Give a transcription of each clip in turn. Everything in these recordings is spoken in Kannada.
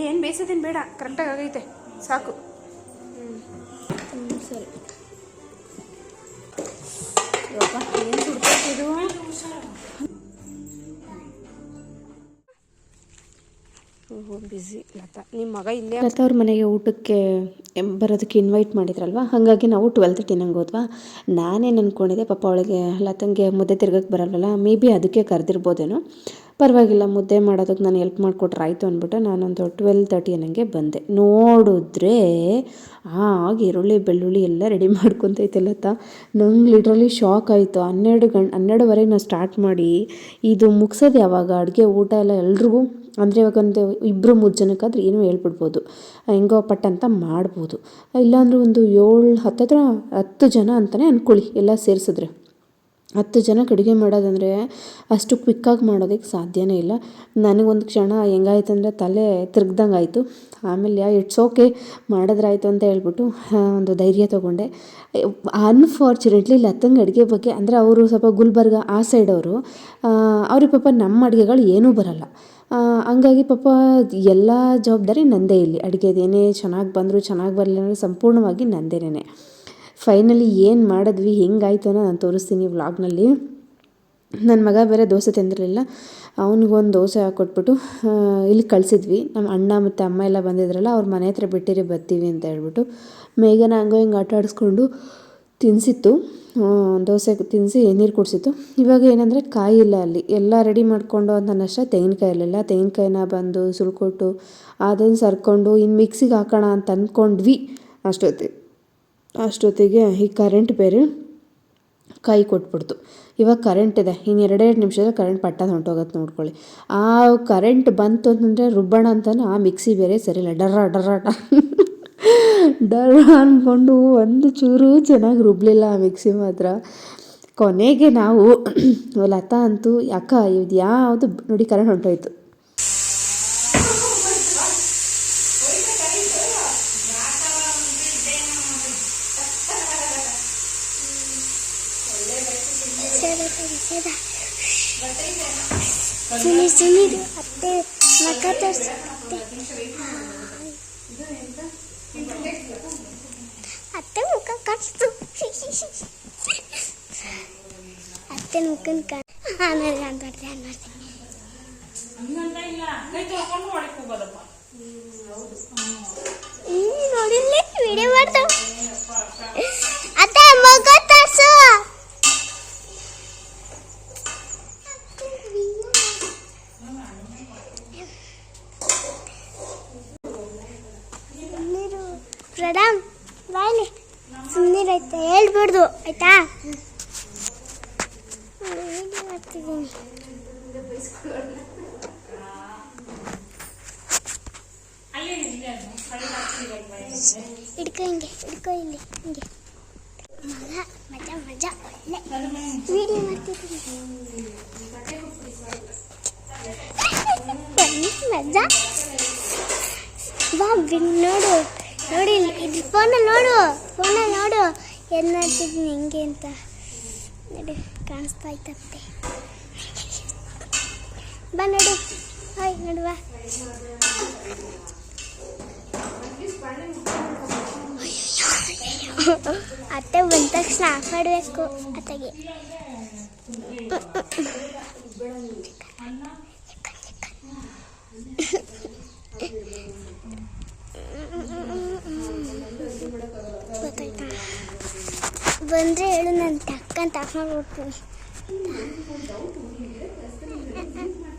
ಏನು ಬೇಯಿಸೋದೇನು ಬೇಡ ಕರೆಕ್ಟಾಗಿ ಆಗೈತೆ, ಸಾಕು. ಸರಿ ಏನು ಸುಡ್ತೈತೆ ಇದು ಬ್ಯುಸಿ ಲತಾ. ನಿಮ್ಮ ಮಗ ಇಲ್ಲೇ ಲತಾ ಅವ್ರ ಮನೆಗೆ ಊಟಕ್ಕೆ ಬರೋದಕ್ಕೆ ಇನ್ವೈಟ್ ಮಾಡಿದ್ರಲ್ವ? ಹಾಗಾಗಿ ನಾವು ಟ್ವೆಲ್ ತರ್ಟಿ ಹೋದ್ವಾ? ನಾನೇನು ಅಂದ್ಕೊಂಡಿದ್ದೆ ಪಾಪ ಅವಳಿಗೆ ಲತಂಗೆ ಮುದ್ದೆ ತಿರ್ಗಕ್ಕೆ ಬರಲ್ವಲ್ಲ ಮೇ ಬಿ ಅದಕ್ಕೆ ಕರೆದಿರ್ಬೋದೇನೋ. ಪರವಾಗಿಲ್ಲ, ಮುದ್ದೆ ಮಾಡೋದಕ್ಕೆ ನಾನು ಹೆಲ್ಪ್ ಮಾಡಿಕೊಟ್ರೆ ಆಯಿತು ಅಂದ್ಬಿಟ್ಟು ನಾನೊಂದು ಟ್ವೆಲ್ ತರ್ಟಿ ನನಗೆ ಬಂದೆ. ನೋಡಿದ್ರೆ ಆಗ ಈರುಳ್ಳಿ, ಬೆಳ್ಳುಳ್ಳಿ ಎಲ್ಲ ರೆಡಿ ಮಾಡ್ಕೊತೈತೆ ಲತಾ ನಂಗೆ ಲಿಟ್ರಲಿ ಶಾಕ್ ಆಯಿತು. ಹನ್ನೆರಡು ಗಂಟೆ ಹನ್ನೆರಡುವರೆಗೆ ನಾನು ಸ್ಟಾರ್ಟ್ ಮಾಡಿ ಇದು ಮುಗಿಸೋದು ಯಾವಾಗ? ಅಡುಗೆ, ಊಟ ಎಲ್ಲ ಎಲ್ರಿಗೂ ಅಂದರೆ ಇವಾಗ ಒಂದು ಇಬ್ಬರು ಮೂರು ಜನಕ್ಕಾದ್ರೆ ಏನೋ ಹೇಳ್ಬಿಡ್ಬೋದು. ಹೆಂಗೋ ಪಟ್ ಅಂತ ಮಾಡ್ಬೋದು. ಇಲ್ಲಾಂದ್ರೆ ಒಂದು ಏಳು ಹತ್ತತ್ರ ಹತ್ತು ಜನ ಅಂತಲೇ ಅಂದ್ಕೊಳ್ಳಿ ಎಲ್ಲ ಸೇರಿಸಿದ್ರೆ. ಹತ್ತು ಜನಕ್ಕೆ ಅಡುಗೆ ಮಾಡೋದಂದರೆ ಅಷ್ಟು ಕ್ವಿಕ್ಕಾಗಿ ಮಾಡೋದಕ್ಕೆ ಸಾಧ್ಯವೇ ಇಲ್ಲ. ನನಗೊಂದು ಕ್ಷಣ ಹೆಂಗಾಯ್ತು ಅಂದರೆ ತಲೆ ತಿರ್ಗ್ದಂಗೆ ಆಯಿತು. ಆಮೇಲೆ ಇಟ್ಸ್ ಓಕೆ ಮಾಡಿದ್ರಾಯ್ತು ಅಂತ ಹೇಳ್ಬಿಟ್ಟು ಒಂದು ಧೈರ್ಯ ತೊಗೊಂಡೆ. ಅನ್ಫಾರ್ಚುನೇಟ್ಲಿ ಲತ್ತಂಗೆ ಅಡುಗೆ ಬಗ್ಗೆ ಅಂದರೆ ಅವರು ಸ್ವಲ್ಪ ಗುಲ್ಬರ್ಗ ಆ ಸೈಡವರು ಅವ್ರಿಗೆ ಪಾಪ ನಮ್ಮ ಅಡುಗೆಗಳು ಏನೂ ಬರಲ್ಲ. ಹಂಗಾಗಿ ಪಾಪ ಎಲ್ಲ ಜವಾಬ್ದಾರಿ ನಂದೇ ಇಲ್ಲಿ. ಅಡುಗೆದೇನೇ ಚೆನ್ನಾಗಿ ಬಂದರೂ, ಚೆನ್ನಾಗಿ ಬರಲಿಲ್ಲ ಸಂಪೂರ್ಣವಾಗಿ ನಂದೇನೇ ಫೈನಲಿ ಏನು ಮಾಡಿದ್ವಿ, ಹೆಂಗಾಯ್ತು ಅನ್ನೋ ನಾನು ತೋರಿಸ್ತೀನಿ ವ್ಲಾಗ್ನಲ್ಲಿ ನನ್ನ ಮಗ ಬೇರೆ ದೋಸೆ ತಿಂದಿರಲಿಲ್ಲ, ಅವ್ನಿಗೊಂದು ದೋಸೆ ಹಾಕ್ಕೊಟ್ಬಿಟ್ಟು ಇಲ್ಲಿ ಕಳಿಸಿದ್ವಿ. ನಮ್ಮ ಅಣ್ಣ ಮತ್ತು ಅಮ್ಮ ಎಲ್ಲ ಬಂದಿದ್ರಲ್ಲ, ಅವ್ರ ಮನೆ ಹತ್ರ ಬಿಟ್ಟಿರಿ ಬರ್ತೀವಿ ಅಂತ ಹೇಳ್ಬಿಟ್ಟು, ಮೇಘನ ಹಂಗೋ ಹಿಂಗೆ ಆಟ ಆಡಿಸ್ಕೊಂಡು ತಿನ್ನಿಸಿತ್ತು ದೋಸೆ ತಿನ್ನಿಸಿ ನೀರು ಕುಡಿಸಿತ್ತು. ಇವಾಗ ಏನಂದರೆ ಕಾಯಿ ಇಲ್ಲ ಅಲ್ಲಿ. ಎಲ್ಲ ರೆಡಿ ಮಾಡಿಕೊಂಡು ಅಂತ ನಷ್ಟ ತೆಂಗಿನಕಾಯಿ ಇರಲಿಲ್ಲ ತೆಂಗಿನಕಾಯಿನ ಬಂದು ಸುಳ್ಕೊಟ್ಟು ಅದನ್ನು ಸರ್ಕೊಂಡು ಇನ್ನು ಮಿಕ್ಸಿಗೆ ಹಾಕೋಣ ಅಂತ ಅಂದ್ಕೊಂಡ್ವಿ ಅಷ್ಟೊತ್ತಿಗೆ. ಅಷ್ಟೊತ್ತಿಗೆ ಈ ಕರೆಂಟ್ ಬೇರೆ ಕೈ ಕೊಟ್ಬಿಡ್ತು. ಇವಾಗ ಕರೆಂಟ್ ಇದೆ. ಇನ್ನು ಎರಡೆರಡು ನಿಮಿಷದಲ್ಲಿ ಕರೆಂಟ್ ಪಟ್ಟ ಹೊಂಟೋಗತ್ತೆ ನೋಡ್ಕೊಳ್ಳಿ. ಆ ಕರೆಂಟ್ ಬಂತು ಅಂತಂದರೆ ರುಬ್ಬಣ ಅಂತಾನೆ ಆ ಮಿಕ್ಸಿ ಬೇರೆ ಸರಿಯಿಲ್ಲ ಡರ್ರ ಡರ್ರ ಡರ್ ಅಂದ್ಕೊಂಡು ಒಂದು ಚೂರು ಚೆನ್ನಾಗಿ ರುಬ್ಬಲಿಲ್ಲ ಆ ಮಿಕ್ಸಿ ಮಾತ್ರ. ಕೊನೆಗೆ ನಾವು ಲತಾ ಅಂತೂ, ಅಕ್ಕ ಇದು ಯಾವುದು ನೋಡಿ ಕರೆಂಟ್ ಹೊಂಟೋಯ್ತು. ಸುನಿ ಸುನಿದು ಅತ್ತೆ ಮಕ್ಕ ತೋರ್ಸು ಅತ್ತೆ ಮುಖ ಕಾಣಿಸ್ತು ಅತ್ತೆ ಮುಖನ್ ಕಾಣ ಆಮೇಲೆ ನಾನು ಬರ್ತೀನಿ ನಾನು ಹ್ಮ್, ನೋಡಿಲ್ಲ ವಿಡಿಯೋ ಮಾಡ್ತಾವ ಹಿಡ್ಕೊ ಹಿಂಗೆ ಹಿಡ್ಕೊ ಇಲ್ಲಿ ಹಿಂಗೆ ಮಜಾ ಮಜಾ ಮಜಾ ಒಳ್ಳೆ ವಿಡಿಯೋ ಮಾಡ್ತಿದ್ದೀನಿ ಬನ್ನಿ ಮಜಾ ಬಾ ಬಿನ್ ನೋಡು ನೋಡಿ ಇಲ್ಲಿ ಇದು ಫೋನಲ್ಲಿ ನೋಡು ಫೋನಲ್ಲಿ ನೋಡು ಏನು ಮಾಡ್ತಿದ್ದೀನಿ ಹೆಂಗೆ ಅಂತ ನೋಡಿ ಕಾಣಿಸ್ತಾ ಐತಂತೆ ಬಾ ನೋಡು. ಹಾಯ್ ನಡುವ ಅತ್ತೆ ಬಂದ ತಕ್ಷಣ ಆಫ್ ಮಾಡಬೇಕು ಅತ್ತೆಗೆ. ಬಂದರೆ ಹೇಳು ನಾನು ತಕ್ಕಂತ ಆಫ್ ಮಾಡ್ಬಿಡ್ತೀನಿ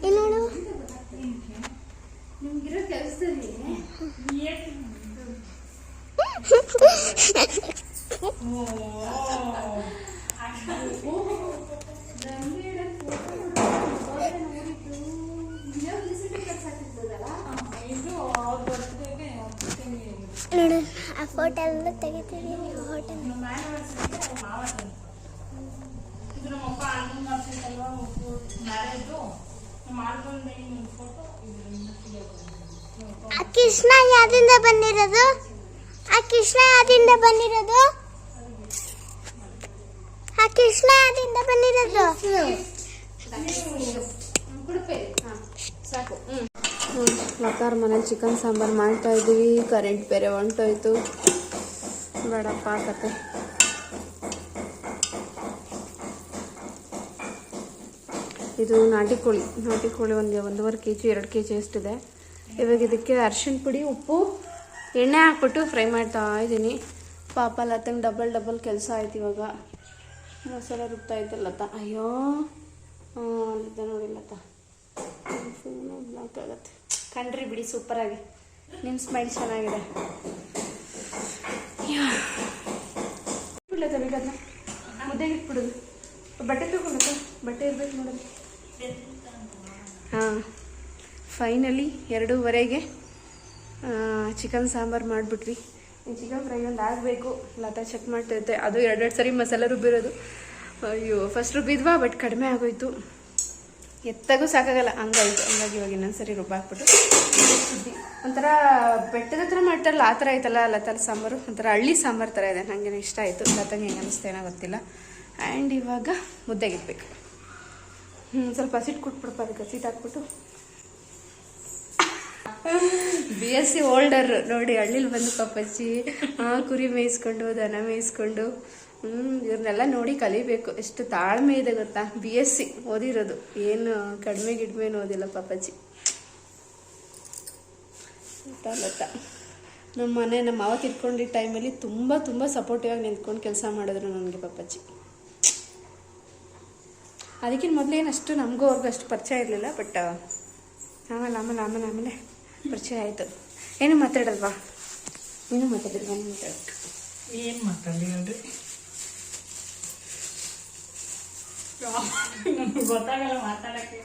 ಇಲ್ಲಿ ನೋಡು ಆ ಫೋಟೋ ಎಲ್ಲ ತೆಗಿತೀವಿ ಹೋಟೆಲ್ ಆ ಕೃಷ್ಣ ಯಾವ್ದಿಂದ ಬಂದಿರೋದು? ಆ ಕೃಷ್ಣ ಯಾವ್ದಿಂದ ಬಂದಿರೋದು? ಆ ಕೃಷ್ಣ ಯಾವ್ದಿಂದ ಬಂದಿರೋದು? ಲತಾರ್ ಮನೇಲಿ ಚಿಕನ್ ಸಾಂಬಾರು ಮಾಡ್ತಾ ಇದ್ದೀವಿ. ಕರೆಂಟ್ ಬೇರೆ ಹೊಂಟೋಯ್ತು. ಬೇಡಪ್ಪ, ಕತೆ. ಇದು ನಾಟಿ ಕೋಳಿ. ನಾಟಿ ಕೋಳಿ ಒಂದು ಒಂದೂವರೆ ಕೆ ಜಿ ಎರಡು ಕೆ ಜಿ ಅಷ್ಟಿದೆ. ಇವಾಗ ಇದಕ್ಕೆ ಅರ್ಶಿನ ಪುಡಿ, ಉಪ್ಪು ಎಣ್ಣೆ ಹಾಕ್ಬಿಟ್ಟು ಫ್ರೈ ಮಾಡ್ತಾ ಇದ್ದೀನಿ. ಪಾಪ ಲತ್ತಂಗೆ ಡಬಲ್ ಡಬಲ್ ಕೆಲಸ ಆಯ್ತು ಇವಾಗ. ಮಸಾಲೆ ರುಬ್ತಾ ಇದ್ದೆ ಲತಾ. ಅಯ್ಯೋ. ಹಾಂ ಲತ ನೋಡಿ ಲತಾ. ಆಗತ್ತೆ ಬ್ಲಾಕ್ ಆಗುತ್ತೆ. ಕಣ್ರಿ ಬಿಡಿ ಸೂಪರಾಗಿ ನಿಮ್ಮ ಸ್ಮೈಲ್ ಚೆನ್ನಾಗಿದೆ. ಬಿಡ್ಲತ್ತ ಮುದ್ದೆಗೆ ಇಟ್ಬಿಡೋದು ಬಟ್ಟೆ ತಗೊಂಡತ್ತ ಬಟ್ಟೆ ಇರ್ಬೇಕು ನೋಡೋದು ಹಾಂ. ಫೈನಲಿ ಎರಡೂವರೆಗೆ ಚಿಕನ್ ಸಾಂಬಾರು ಮಾಡಿಬಿಟ್ವಿ. ಚಿಕನ್ ಫ್ರೈ ಒಂದು ಆಗಬೇಕು. ಲತಾ ಚೆಕ್ ಮಾಡ್ತಿರುತ್ತೆ ಅದು ಎರಡೆರಡು ಸರಿ ಮಸಾಲೆ ರುಬ್ಬಿರೋದು. ಅಯ್ಯೋ ಫಸ್ಟ್ ರುಬ್ಬಿದ್ವಾ ಬಟ್ ಕಡಿಮೆ ಆಗೋಯ್ತು. ಎತ್ತಾಗೂ ಸಾಕಾಗಲ್ಲ. ಹಂಗಾಯ್ತು. ಹಂಗಾಗಿ ಇವಾಗ ಇನ್ನೊಂದು ಸರಿ ರುಬ್ಬಾಕ್ಬಿಟ್ಟು ಒಂಥರ ಬೆಟ್ಟದ ಹತ್ರ ಮಾಡ್ತಾರಲ್ಲ, ಆ ಥರ ಆಯ್ತಲ್ಲ ಲತಾಲ್ ಸಾಂಬಾರು? ಒಂಥರ ಹಳ್ಳಿ ಸಾಂಬಾರು ಥರ ಇದೆ. ನನಗೆ ಇಷ್ಟ ಆಯಿತು. ಲತಂಗೆ ಹೆಂಗೆ ಏನೋ ಗೊತ್ತಿಲ್ಲ. ಆ್ಯಂಡ್ ಇವಾಗ ಮುದ್ದೆಗಿಡ್ಬೇಕು ಹ್ಞೂ ಸ್ವಲ್ಪ ಹಸಿಟ್ಟು ಕೊಟ್ಬಿಡಪ್ಪ ಅದಕ್ಕೆ. ಹಸಿಟ್ಟು ಹಾಕ್ಬಿಟ್ಟು. ಬಿ ಎಸ್ ಸಿ ಓಲ್ಡರ್ ನೋಡಿ, ಹಳ್ಳಿಲಿ ಬಂದು ಪಪ್ಪಚ್ಚಿ ಕುರಿ ಮೇಯಿಸ್ಕೊಂಡು, ದನ ಮೇಯಿಸ್ಕೊಂಡು ಹ್ಞೂ ಇವ್ರನ್ನೆಲ್ಲ ನೋಡಿ ಕಲಿಬೇಕು. ಎಷ್ಟು ತಾಳ್ಮೆ ಇದೆ ಗೊತ್ತಾ? ಬಿ ಎಸ್ ಸಿ ಓದಿರೋದು. ಏನು ಕಡಿಮೆ ಗಿಡ್ಮೇನು ಓದಿಲ್ಲ ಪಾಪಾಜಿ ಗೊತ್ತಾ ನಮ್ಮ ಮನೆ ನಮ್ಮ ಮಾವ ತಿರ್ಕೊಂಡಿದ್ದ ಟೈಮಲ್ಲಿ ತುಂಬ ತುಂಬ ಸಪೋರ್ಟಿವ್ ಆಗಿ ನಿಂತ್ಕೊಂಡು ಕೆಲಸ ಮಾಡಿದ್ರು ನನಗೆ ಪಾಪಾಜಿ ಅದಕ್ಕಿಂತ ಮೊದಲೇನಷ್ಟು ನಮಗೂ ಅವ್ರಿಗೂ ಅಷ್ಟು ಪರಿಚಯ ಇರಲಿಲ್ಲ ಬಟ್ ಆಮೇಲೆ ಆಮೇಲೆ ಆಮೇಲೆ ಆಮೇಲೆ ಪರಿಚಯ ಆಯಿತು. ಏನು ಮಾತಾಡಲ್ವಾ ಏನು ಮಾತಾಡಿಲ್ವಾ ನೀನು ಮಾತಾಡ ಏನು ಮಾತಾಡಲಿ ನನಗೆ ಗೊತ್ತಾಗಲ್ಲ ಮಾತಾಡಕ್ಕೆ.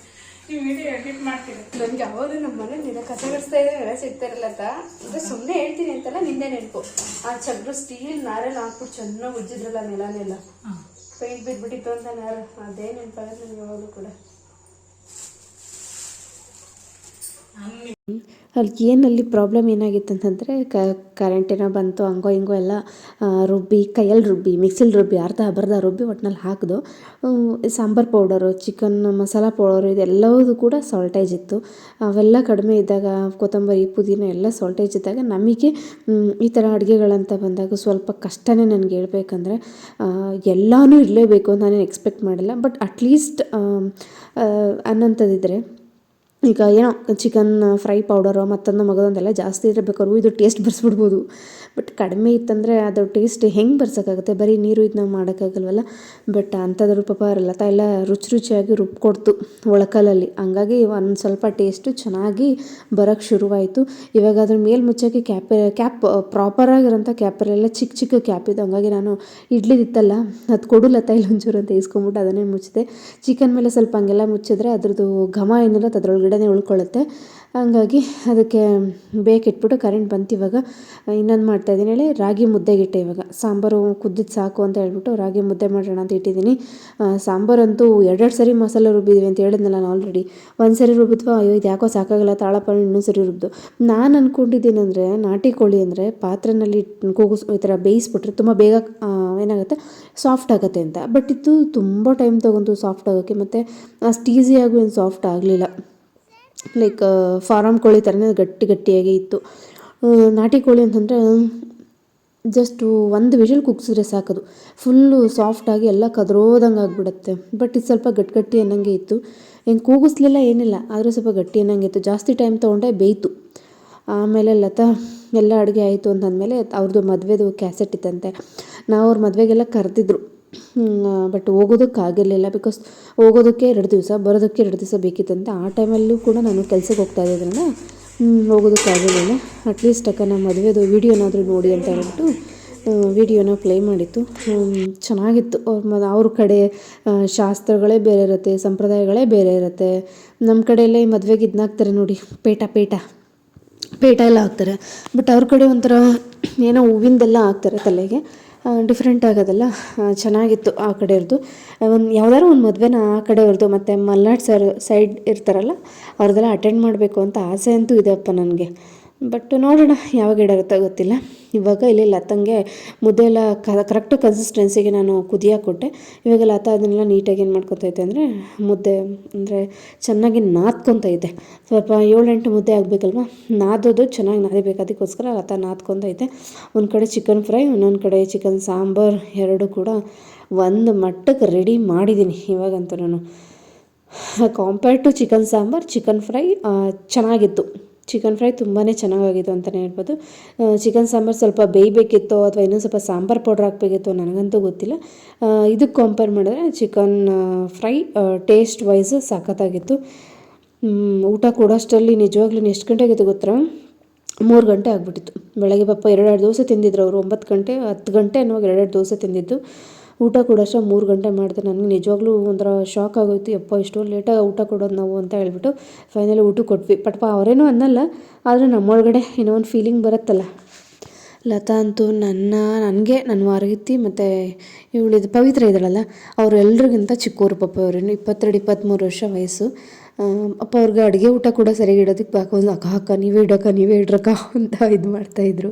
ನೀವು ವಿಡಿಯೋ ಎಡಿಟ್ ಮಾಡ್ತೀನಿ ನನಗೆ ಯಾವುದು ನಮ್ಮ ಮನೆ ನಿನ್ನ ಕಸ ಕಡಿಸ್ತಾ ಇದ್ರೆ ಎಲ್ಲ ಸಿಗ್ತಾ ಇರಲ್ಲ ಅಂತ. ಇದು ಸುಮ್ಮನೆ ಹೇಳ್ತೀನಿ ಅಂತಲ್ಲ ನಿಂದೆ ನೆನಪು. ಆ ಚಗ್ರು ಸ್ಟೀಲ್ ನಾರೆಲ್ಲ ಹಾಕ್ಬಿಟ್ಟು ಚೆನ್ನಾಗಿ ಉಜ್ಜಿದ್ರಲ್ಲ ನೆಲನೆಲ್ಲ ಪೈಂಟ್ ಬಿದ್ಬಿಟ್ಟಿತ್ತು ಅಂತ ನಾರು ಅದೇ ನೆನಪಾಗುತ್ತೆ ನನಗೆ ಯಾವಾಗಲೂ ಕೂಡ. ಅಲ್ಲಿ ಏನಲ್ಲಿ ಪ್ರಾಬ್ಲಮ್ ಏನಾಗಿತ್ತು ಅಂತಂದರೆ ಕರೆಂಟ್ ಏನೋ ಬಂತು, ಹಂಗೋ ಹಿಂಗೋ ಎಲ್ಲ ರುಬ್ಬಿ, ಕೈಯಲ್ಲಿ ರುಬ್ಬಿ ಮಿಕ್ಸಿಲಿ ರುಬ್ಬಿ, ಅರ್ಧ ಅರ್ಧ ರುಬ್ಬಿ ಒಟ್ನಲ್ಲಿ ಹಾಕಿದು sambar powder chicken masala powder ಇದೆಲ್ಲವೂ ಕೂಡ ಸಾಲ್ಟೇಜ್ ಇತ್ತು. ಅವೆಲ್ಲ ಕಡಿಮೆ ಇದ್ದಾಗ, ಕೊತ್ತಂಬರಿ, ಪುದೀನ ಎಲ್ಲ ಸಾಲ್ಟೇಜ್ ಇದ್ದಾಗ ನಮಗೆ ಈ ಥರ ಅಡುಗೆಗಳಂತ ಬಂದಾಗ ಸ್ವಲ್ಪ ಕಷ್ಟನೇ ನನಗೆ ಹೇಳ್ಬೇಕಂದ್ರೆ ಎಲ್ಲನೂ ಇರಲೇಬೇಕು ಅಂತ ನಾನೇನು ಎಕ್ಸ್ಪೆಕ್ಟ್ ಮಾಡಿಲ್ಲ. ಬಟ್ ಅಟ್ಲೀಸ್ಟ್ ಅನ್ನೋಂಥದ್ದಿದ್ರೆ ಈಗ ಏನೋ ಚಿಕನ್ ಫ್ರೈ ಪೌಡರು ಮತ್ತೊಂದು ಮಗದೊಂದೆಲ್ಲ ಜಾಸ್ತಿ ಇದ್ರೆ ಬೇಕಾದ್ರೂ ಇದು ಟೇಸ್ಟ್ ಬರ್ಸ್ಬಿಡ್ಬೋದು. ಬಟ್ ಕಡಿಮೆ ಇತ್ತಂದರೆ ಅದು ಟೇಸ್ಟ್ ಹೆಂಗೆ ಬರ್ಸೋಕ್ಕಾಗುತ್ತೆ? ಬರೀ ನೀರು ಇದು ನಾವು ಮಾಡೋಕ್ಕಾಗಲ್ವಲ್ಲ? ಬಟ್ ಅಂಥದ್ರ ಪಾಪ ಲತಾ ಎಲ್ಲ ರುಚಿ ರುಚಿಯಾಗಿ ರುಬ್ಕೊಡ್ತು ಒಳಕಲ್ಲಲ್ಲಿ. ಹಂಗಾಗಿ ಒಂದು ಸ್ವಲ್ಪ ಟೇಸ್ಟು ಚೆನ್ನಾಗಿ ಬರೋಕ್ಕೆ ಶುರುವಾಯಿತು. ಇವಾಗ ಅದ್ರ ಮೇಲೆ ಮುಚ್ಚೋಕ್ಕೆ ಕ್ಯಾಪ್ ಕ್ಯಾಪ್ ಪ್ರಾಪರಾಗಿರೋಂಥ ಕ್ಯಾಪರೆಲ್ಲ ಚಿಕ್ಕ ಚಿಕ್ಕ ಕ್ಯಾಪ್ ಇದು ಹಂಗಾಗಿ ನಾನು ಇಡ್ಲಿದಿತ್ತಲ್ಲ ಅದು ಕೊಡು ಲತಾ ಇಲ್ಲಿ ಒಂಚೂರು ಅಂತ ಇಸ್ಕೊಂಬಿಟ್ಟು ಅದನ್ನೇ ಮುಚ್ಚಿದೆ. ಚಿಕನ್ ಮೇಲೆ ಸ್ವಲ್ಪ ಹಂಗೆಲ್ಲ ಮುಚ್ಚಿದ್ರೆ ಅದ್ರದ್ದು ಘಮ ಏನಿರುತ್ತೆ ಅದ್ರೊಳಗಡೆನೇ ಉಳ್ಕೊಳ್ಳುತ್ತೆ. ಹಂಗಾಗಿ ಅದಕ್ಕೆ ಬೇಕಿಟ್ಬಿಟ್ಟು ಕರೆಂಟ್ ಬಂತು ಇವಾಗ. ಇನ್ನೊಂದು ಮಾಡ್ತಾಯಿದ್ದೀನಿ ಹೇಳಿ, ರಾಗಿ ಮುದ್ದೆಗಿಟ್ಟೆ ಇವಾಗ. ಸಾಂಬಾರು ಕುದ್ದಿದ್ದು ಸಾಕು ಅಂತ ಹೇಳ್ಬಿಟ್ಟು ರಾಗಿ ಮುದ್ದೆ ಮಾಡೋಣ ಅಂತ ಇಟ್ಟಿದ್ದೀನಿ. ಸಾಂಬಾರಂತೂ ಎರಡೆರಡು ಸರಿ ಮಸಾಲೆ ರುಬ್ಬಿದ್ವಿ ಅಂತ ಹೇಳಿದ್ನಲ್ಲ ನಾನು ಆಲ್ರೆಡಿ ಒಂದು ಸರಿ ರುಬ್ಬಿದ್ವ, ಅಯ್ಯೋ, ಇದು ಯಾಕೋ ಸಾಕಾಗಲ್ಲ ತಾಳಪ್ಪ ಇನ್ನೊಂದು ಸರಿ ರುಬ್ಬಿದು ನಾನು ಅಂದ್ಕೊಂಡಿದ್ದೀನಂದರೆ ನಾಟಿ ಕೋಳಿ ಅಂದರೆ ಪಾತ್ರೆನಲ್ಲಿ ಕೂಗಿಸ್ ಈ ಥರ ಬೇಯಿಸ್ಬಿಟ್ರೆ ತುಂಬ ಬೇಗ ಏನಾಗುತ್ತೆ? ಸಾಫ್ಟ್ ಆಗುತ್ತೆ ಅಂತ. ಬಟ್ ಇದು ತುಂಬ ಟೈಮ್ ತೊಗೊಂತು ಸಾಫ್ಟ್ ಆಗೋಕ್ಕೆ ಮತ್ತು ಅಷ್ಟು ಈಸಿಯಾಗೂ ಏನು ಸಾಫ್ಟ್ ಆಗಲಿಲ್ಲ. ಲೈಕ್ ಫಾರಮ್ ಕೋಳಿ ಥರನೇ ಗಟ್ಟಿ ಗಟ್ಟಿಯಾಗಿ ಇತ್ತು. ನಾಟಿ ಕೋಳಿ ಅಂತಂದರೆ ಜಸ್ಟ್ ಒಂದು ವಿಷಲ್ ಕುಗ್ಸಿದ್ರೆ ಸಾಕದು. ಫುಲ್ಲು ಸಾಫ್ಟಾಗಿ ಎಲ್ಲ ಕದ್ರೋದಂಗೆ ಆಗಿಬಿಡುತ್ತೆ. ಬಟ್ ಇದು ಸ್ವಲ್ಪ ಗಟ್ಟಿ ಗಟ್ಟಿ ಅನ್ನಂಗೆ ಇತ್ತು. ಏನು ಕೂಗಿಸ್ಲಿಲ್ಲ ಏನಿಲ್ಲ. ಆದರೂ ಸ್ವಲ್ಪ ಗಟ್ಟಿ ಅನ್ನಂಗೆ ಇತ್ತು. ಜಾಸ್ತಿ ಟೈಮ್ ತೊಗೊಂಡೆ ಬೇಯ್ತು. ಆಮೇಲೆ ಲತಾ, ಎಲ್ಲ ಅಡುಗೆ ಆಯಿತು ಅಂತಂದಮೇಲೆ ಅವ್ರದ್ದು ಮದುವೆದು ಕ್ಯಾಸೆಟ್ ಇತ್ತಂತೆ. ನಾವು ಅವ್ರ ಮದುವೆಗೆಲ್ಲ ಕರೆದಿದ್ರು. ಬಟ್ ಹೋಗೋದಕ್ಕೆ ಆಗಿರಲಿಲ್ಲ ಬಿಕಾಸ್ ಹೋಗೋದಕ್ಕೆ ಎರಡು ದಿವಸ, ಬರೋದಕ್ಕೆ ಎರಡು ದಿವಸ ಬೇಕಿತ್ತಂತೆ. ಆ ಟೈಮಲ್ಲೂ ಕೂಡ ನಾನು ಕೆಲಸಕ್ಕೆ ಹೋಗ್ತಾ ಹೋಗೋದಕ್ಕೆ ಹೋಗೋದಕ್ಕಾಗಿರಲಿಲ್ಲ ಅಟ್ಲೀಸ್ಟ್ ಅಕ್ಕ ನಮ್ಮ ಮದುವೆದು ವೀಡಿಯೋನಾದರೂ ನೋಡಿ ಅಂತ ಹೇಳ್ಬಿಟ್ಟು ವಿಡಿಯೋನ ಪ್ಲೇ ಮಾಡಿತ್ತು. ಚೆನ್ನಾಗಿತ್ತು. ಅವ್ರ ಕಡೆ ಶಾಸ್ತ್ರಗಳೇ ಬೇರೆ ಇರುತ್ತೆ, ಸಂಪ್ರದಾಯಗಳೇ ಬೇರೆ ಇರುತ್ತೆ. ನಮ್ಮ ಕಡೆಯಲ್ಲೇ ಮದುವೆಗೆ ಇದನ್ನಾಗ್ತಾರೆ ನೋಡಿ, ಪೇಟ ಪೇಟ. ಪೇಟ ಎಲ್ಲ ಹಾಕ್ತಾರೆ. ಬಟ್ ಅವ್ರ ಕಡೆ ಒಂಥರ ಏನೋ ಹೂವಿಂದೆಲ್ಲ ಹಾಕ್ತಾರೆ ತಲೆಗೆ. ಡಿಫ್ರೆಂಟ್ ಆಗೋದಲ್ಲ? ಚೆನ್ನಾಗಿತ್ತು ಆ ಕಡೆಯವ್ರದ್ದು ಒಂದು ಯಾವ್ದಾದ್ರು ಒಂದು ಮದುವೆನ ಆ ಕಡೆಯವ್ರದ್ದು ಮತ್ತು ಮಲ್ನಾಡು ಸರ್ ಸೈಡ್ ಇರ್ತಾರಲ್ಲ ಅವ್ರದ್ದೆಲ್ಲ ಅಟೆಂಡ್ ಮಾಡಬೇಕು ಅಂತ ಆಸೆ ಅಂತೂ ಇದೆಯಪ್ಪ ನನಗೆ. ಬಟ್ ನೋಡೋಣ ಯಾವಾಗ ಇಡಾಗುತ್ತೋ ಗೊತ್ತಿಲ್ಲ. ಇವಾಗ ಇಲ್ಲಿ ಲತಂಗೆ ಮುದ್ದೆ ಎಲ್ಲ ಕರೆಕ್ಟ್ ಕನ್ಸಿಸ್ಟೆನ್ಸಿಗೆ ನಾನು ಕುದಿಯೋಕೆ ಕೊಟ್ಟೆ. ಇವಾಗ ಲತ ಅದನ್ನೆಲ್ಲ ನೀಟಾಗಿ ಏನು ಮಾಡ್ಕೊತೈತೆ ಅಂದರೆ ಮುದ್ದೆ ಅಂದರೆ ಚೆನ್ನಾಗಿ ನಾದ್ಕೊತೈತೆ ಸ್ವಲ್ಪ ಏಳೆಂಟು ಮುದ್ದೆ ಆಗಬೇಕಲ್ವ? ನಾದೋದು ಚೆನ್ನಾಗಿ ನಾದಿಬೇಕು ಅದಕ್ಕೋಸ್ಕರ ಲತ ನಾದ್ಕೊತೈತೆ ಒಂದು ಕಡೆ ಚಿಕನ್ ಫ್ರೈ ಇನ್ನೊಂದು ಕಡೆ ಚಿಕನ್ ಸಾಂಬಾರು ಎರಡು ಕೂಡ ಒಂದು ಮಟ್ಟಕ್ಕೆ ರೆಡಿ ಮಾಡಿದ್ದೀನಿ ಇವಾಗಂತೂ ನಾನು compared to chicken sambar chicken fry ಚೆನ್ನಾಗಿತ್ತು. ಚಿಕನ್ ಫ್ರೈ ತುಂಬಾ ಚೆನ್ನಾಗಾಗಿತ್ತು ಅಂತಲೇ ಹೇಳ್ಬೋದು. ಚಿಕನ್ ಸಾಂಬಾರು ಸ್ವಲ್ಪ ಬೇಯಬೇಕಿತ್ತೋ ಅಥವಾ ಇನ್ನೊಂದು ಸ್ವಲ್ಪ ಸಾಂಬಾರು ಪೌಡ್ರ್ ಹಾಕಬೇಕಿತ್ತೋ ನನಗಂತೂ ಗೊತ್ತಿಲ್ಲ. ಇದಕ್ಕೆ ಕಂಪೇರ್ ಮಾಡಿದ್ರೆ ಚಿಕನ್ ಫ್ರೈ ಟೇಸ್ಟ್ ವೈಸ್ ಸಖತ್ತಾಗಿತ್ತು. ಊಟ ಕೊಡೋಷ್ಟರಲ್ಲಿ ನಿಜವಾಗ್ಲೂ ಎಷ್ಟು ಗಂಟೆಗಿತ್ತು ಗೊತ್ತಾ? ಮೂರು ಗಂಟೆ ಆಗಿಬಿಟ್ಟಿತ್ತು. ಬೆಳಗ್ಗೆ ಪಾಪ ಎರಡೆರಡು ದೋಸೆ ತಿಂದಿದ್ರು ಅವರು. ಒಂಬತ್ತು ಗಂಟೆ, ಹತ್ತು ಗಂಟೆ ಅನ್ನೋವಾಗ ಎರಡೆರಡು ದೋಸೆ ತಿಂದಿದ್ದು. ಊಟ ಕೊಡೋಷ್ಟು ಮೂರು ಗಂಟೆ ಮಾಡಿದೆ. ನನಗೆ ನಿಜವಾಗ್ಲೂ ಒಂಥರ ಶಾಕ್ ಆಗೋಯ್ತು. ಅಪ್ಪ ಇಷ್ಟು ಲೇಟಾಗಿ ಊಟ ಕೊಡೋದು ನಾವು ಅಂತ ಹೇಳ್ಬಿಟ್ಟು ಫೈನಲಿ ಊಟ ಕೊಟ್ವಿ. ಪಟ್ಪ ಅವರೇನೂ ಅನ್ನಲ್ಲ, ಆದರೆ ನಮ್ಮೊಳಗಡೆ ಏನೋ ಒಂದು ಫೀಲಿಂಗ್ ಬರುತ್ತಲ್ಲ. ಲತಾ ಅಂತೂ ನನ್ನ, ನನಗೆ ನನ್ನ ವಾರಗಿತ್ತಿ ಮತ್ತು ಇವಳಿದು ಪವಿತ್ರ ಇದ್ದಾಳಲ್ಲ ಅವರೆಲ್ಲರಿಗಿಂತ ಚಿಕ್ಕವರು ಪಾಪ ಅವರೇನು ಇಪ್ಪತ್ತೆರಡು ಇಪ್ಪತ್ತ್ಮೂರು ವರ್ಷ ವಯಸ್ಸು. ಅಪ್ಪ ಅವ್ರಿಗೆ ಅಡುಗೆ ಊಟ ಕೂಡ ಸರಿಯಾಗಿ ಇಡೋದಕ್ಕೆ ಬಾಕೋದು ಅಕ್ಕ ಅಕ್ಕ ನೀವೇ ಇಡಕ್ಕ ನೀವೇ ಇಡ್ರಕ್ಕ ಅಂತ ಇದು ಮಾಡ್ತಾಯಿದ್ರು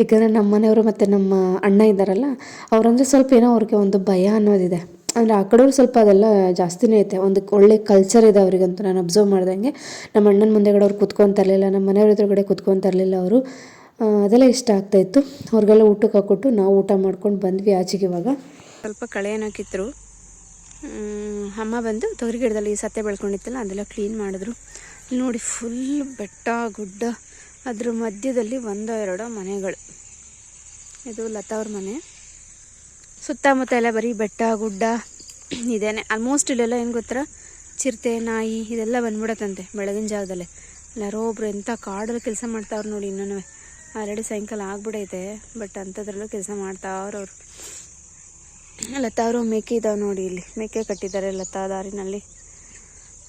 ಯಾಕಂದರೆ ನಮ್ಮ ಮನೆಯವರು ಮತ್ತು ನಮ್ಮ ಅಣ್ಣ ಇದ್ದಾರಲ್ಲ, ಅವರಂದ್ರೆ ಸ್ವಲ್ಪ ಏನೋ ಅವ್ರಿಗೆ ಒಂದು ಭಯ ಅನ್ನೋದಿದೆ. ಅಂದರೆ ಆ ಕಡೆಯವ್ರು ಸ್ವಲ್ಪ ಅದೆಲ್ಲ ಜಾಸ್ತಿನೇ ಐತೆ. ಒಂದು ಒಳ್ಳೆ ಕಲ್ಚರ್ ಇದೆ ಅವ್ರಿಗಂತೂ ನಾನು ಅಬ್ಸರ್ವ್ ಮಾಡ್ದಂಗೆ. ನಮ್ಮ ಅಣ್ಣನ ಮುಂದೆಗಡೆ ಅವ್ರು ಕುತ್ಕೊತಾ ಇರಲಿಲ್ಲ ನಮ್ಮ ಮನೆಯವ್ರ ಎದುರುಗಡೆ ಕುತ್ಕೊತಾ ಇರಲಿಲ್ಲ ಅವರು. ಅದೆಲ್ಲ ಇಷ್ಟ ಆಗ್ತಾಯಿತ್ತು ಅವ್ರಿಗೆಲ್ಲ ಊಟಕ್ಕೆ ಹಾಕ್ಕೊಟ್ಟು ನಾವು ಊಟ ಮಾಡ್ಕೊಂಡು ಬಂದ್ವಿ ಆಚೆಗೆ ಇವಾಗ. ಸ್ವಲ್ಪ ಕಳೆ ಕಿತ್ತರು ಅಮ್ಮ ಬಂದು ತೊಗರಿ ಗಿಡದಲ್ಲಿ ಸತ್ತೆ ಬೆಳ್ಕೊಂಡಿತ್ತಲ್ಲ, ಅದೆಲ್ಲ ಕ್ಲೀನ್ ಮಾಡಿದ್ರು. ಇಲ್ಲಿ ನೋಡಿ ಫುಲ್ ಬೆಟ್ಟ, ಗುಡ್ಡ, ಅದ್ರ ಮಧ್ಯದಲ್ಲಿ ಒಂದೋ ಎರಡೋ ಮನೆಗಳು. ಇದು ಲತಾ ಅವ್ರ ಮನೆ. ಸುತ್ತಮುತ್ತ ಎಲ್ಲ ಬರೀ ಬೆಟ್ಟ, ಗುಡ್ಡ ಇದೇನೆ. ಆಲ್ಮೋಸ್ಟ್ ಇಲ್ಲೆಲ್ಲ ಏನು ಗೊತ್ತರ ಚಿರತೆ, ನಾಯಿ, ಇದೆಲ್ಲ ಬಂದ್ಬಿಡತ್ತಂತೆ ಬೆಳಗಿನ ಜಾಗದಲ್ಲೇ ಯಾರೋ ಒಬ್ರು ಎಂಥ ಕಾಡಲ್ಲಿ ಕೆಲಸ ಮಾಡ್ತಾವ್ರು ನೋಡಿ ಇನ್ನೂ ಆಲ್ರೆಡಿ ಸಾಯಂಕಾಲ ಆಗ್ಬಿಡೈತೆ ಬಟ್ ಅಂಥದ್ರಲ್ಲೂ ಕೆಲಸ ಮಾಡ್ತಾವ್ರು ಅವರು. ಲತಾ ಅವರು ಮೇಕೆ ಇದಾವೆ ನೋಡಿ ಇಲ್ಲಿ. ಮೇಕೆ ಕಟ್ಟಿದ್ದಾರೆ ಲತಾ ದಾರಿನಲ್ಲಿ.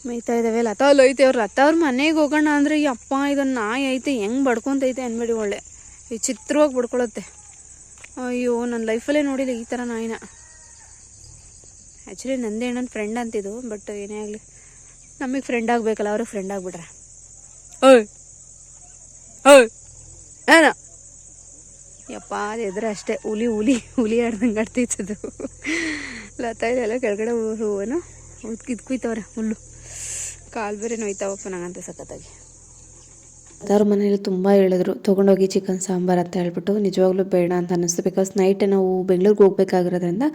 ಮೇಯ್ತಾ ಇದ್ದಾವೆ ಲತಾ ಅಲ್ಲಿ ಐತೆ ಅವ್ರು, ಲತಾ ಅವ್ರ ಮನೆಗೆ ಹೋಗೋಣ ಅಂದರೆ ಈ ಅಪ್ಪ ಇದನ್ನು ನಾಯಿ ಐತೆ, ಹೆಂಗೆ ಬಡ್ಕೊತೈತೆ ಅನ್ಬೇಡಿ ಒಳ್ಳೆ. ಈ ಚಿತ್ರವಾಗಿ ಬಡ್ಕೊಳತ್ತೆ. ಅಯ್ಯೋ ನನ್ನ ಲೈಫಲ್ಲೇ ನೋಡಿಲ್ಲ ಈ ಥರ ನಾಯಿನ. ಆ್ಯಕ್ಚುಲಿ ನಂದೇ ನನ್ನ ಫ್ರೆಂಡ್ ಅಂತಿದ್ದು ಬಟ್ ಏನೇ ಆಗಲಿ. ನಮಗೆ ಫ್ರೆಂಡ್ ಆಗಬೇಕಲ್ಲ, ಅವ್ರಿಗೆ ಫ್ರೆಂಡ್ ಆಗಿಬಿಟ್ರೆ. ಓಯ್! ಓಯ್! ಏನ? ಯಪ್ಪ, ಅದು ಎದುರು ಅಷ್ಟೇ. ಹುಲಿ ಹುಲಿ ಹುಲಿ ಆಡ್ದಂಗೆ ಆಡ್ತಿತ್ತು ಇದೆಲ್ಲ ಕೆಳಗಡೆ ಹೂವನು ಉದ್ಕಿದ್ ಕುಯ್ತವ್ರೆ ಹುಲ್ಲು. ಕಾಲು ಬೇರೆ ನೋಯ್ತಾವಪ್ಪ ನಂಗಂತ ಸಖತ್ತಾಗಿ. ಅವ್ರ ಮನೇಲಿ ತುಂಬ ಹೇಳಿದ್ರು, ತೊಗೊಂಡೋಗಿ ಚಿಕನ್ ಸಾಂಬಾರ್ ಅಂತ ಹೇಳ್ಬಿಟ್ಟು, ನಿಜವಾಗ್ಲೂ ಬೇಡ ಅಂತ ಅನ್ನಿಸ್ತು. ಬಿಕಾಸ್ ನೈಟ್ ನಾವು ಬೆಂಗಳೂರಿಗೆ ಹೋಗ್ಬೇಕಾಗಿರೋದ್ರಿಂದ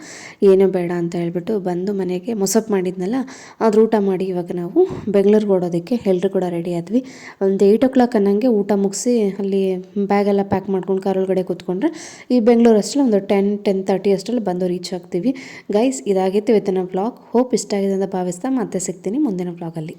ಏನೂ ಬೇಡ ಅಂತ ಹೇಳ್ಬಿಟ್ಟು ಬಂದು ಮನೆಗೆ ಮೊಸಪ್ ಮಾಡಿದ್ನಲ್ಲ ಅದ್ರ ಊಟ ಮಾಡಿ ಇವಾಗ ನಾವು ಬೆಂಗಳೂರಿಗೆ ಓಡೋದಕ್ಕೆ ಎಲ್ಲರೂ ಕೂಡ ರೆಡಿ ಆದ್ವಿ. ಒಂದು ಏಯ್ಟ್ ಓ ಕ್ಲಾಕ್ ಅನ್ನಂಗೆ ಊಟ ಮುಗಿಸಿ ಅಲ್ಲಿ ಬ್ಯಾಗೆಲ್ಲ ಪ್ಯಾಕ್ ಮಾಡ್ಕೊಂಡು ಕಾರೊಳಗಡೆ ಕೂತ್ಕೊಂಡ್ರೆ, ಈ ಬೆಂಗಳೂರು ಅಷ್ಟರಲ್ಲಿ ಒಂದು ಟೆನ್ ಟೆನ್ ತರ್ಟಿ ಅಷ್ಟರಲ್ಲಿ ಬಂದು ರೀಚ್ ಆಗ್ತೀವಿ. ಗೈಸ್ ಇದಾಗಿತ್ತು ಇವತ್ತಿನ ಬ್ಲಾಗ್ ಹೋಪ್ ಇಷ್ಟ ಆಗಿದೆ ಅಂತ ಭಾವಿಸ್ತಾ ಮತ್ತೆ ಸಿಗ್ತೀನಿ ಮುಂದಿನ ಬ್ಲಾಗಲ್ಲಿ